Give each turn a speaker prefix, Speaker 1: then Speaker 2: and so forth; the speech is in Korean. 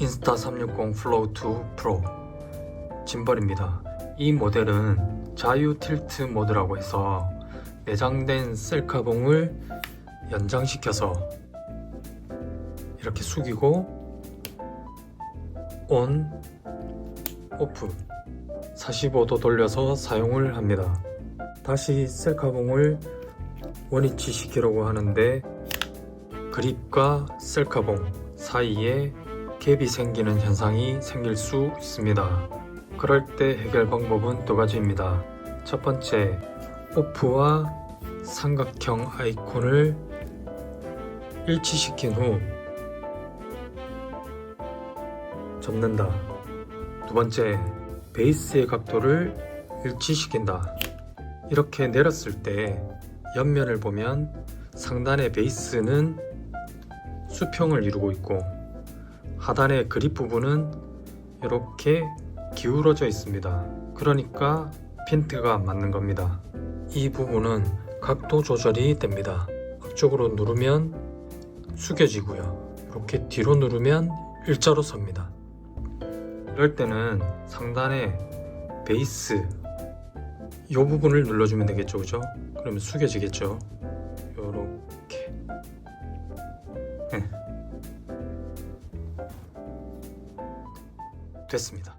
Speaker 1: 인스타 360 플로우 2 프로 짐벌입니다. 이 모델은 자유 틸트 모드라고 해서 내장된 셀카봉을 연장시켜서 이렇게 숙이고 온, 오프 45도 돌려서 사용을 합니다. 다시 셀카봉을 원위치 시키려고 하는데 그립과 셀카봉 사이에 갭이 생기는 현상이 생길 수 있습니다. 그럴 때 해결 방법은 두 가지입니다. 첫 번째, 오프와 삼각형 아이콘을 일치시킨 후 접는다. 두 번째, 베이스의 각도를 일치시킨다. 이렇게 내렸을 때 옆면을 보면 상단의 베이스는 수평을 이루고 있고 하단의 그립 부분은 이렇게 기울어져 있습니다. 그러니까 핀트가 맞는 겁니다. 이 부분은 각도 조절이 됩니다. 앞쪽으로 누르면 숙여지고요. 이렇게 뒤로 누르면 일자로 섭니다. 이럴 때는 상단의 베이스 이 부분을 눌러주면 되겠죠, 그죠? 그러면 숙여지겠죠. 요렇게. 됐습니다.